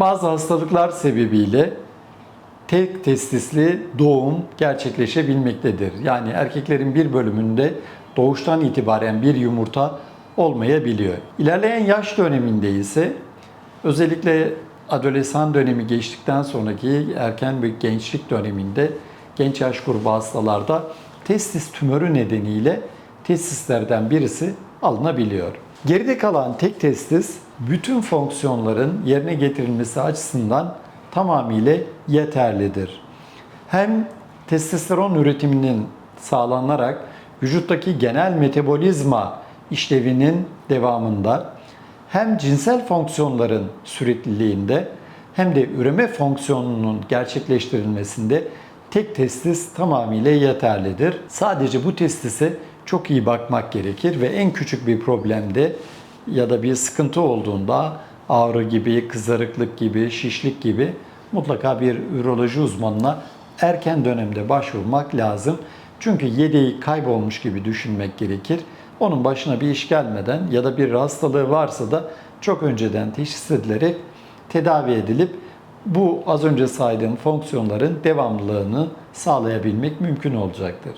Bazı hastalıklar sebebiyle tek testisli doğum gerçekleşebilmektedir. Yani erkeklerin bir bölümünde doğuştan itibaren bir yumurta olmayabiliyor. İlerleyen yaş döneminde ise özellikle adolesan dönemi geçtikten sonraki erken bir gençlik döneminde genç yaş grubu hastalarda testis tümörü nedeniyle testislerden birisi alınabiliyor. Geride kalan tek testis bütün fonksiyonların yerine getirilmesi açısından tamamıyla yeterlidir. Hem testosteron üretiminin sağlanarak vücuttaki genel metabolizma işlevinin devamında hem cinsel fonksiyonların sürekliliğinde hem de üreme fonksiyonunun gerçekleştirilmesinde tek testis tamamıyla yeterlidir. Sadece bu testise çok iyi bakmak gerekir ve en küçük bir problemde ya da bir sıkıntı olduğunda ağrı gibi, kızarıklık gibi, şişlik gibi mutlaka bir üroloji uzmanına erken dönemde başvurmak lazım. Çünkü yedeği kaybolmuş gibi düşünmek gerekir. Onun başına bir iş gelmeden ya da bir hastalığı varsa da çok önceden teşhis edilerek tedavi edilip bu az önce saydığım fonksiyonların devamlılığını sağlayabilmek mümkün olacaktır.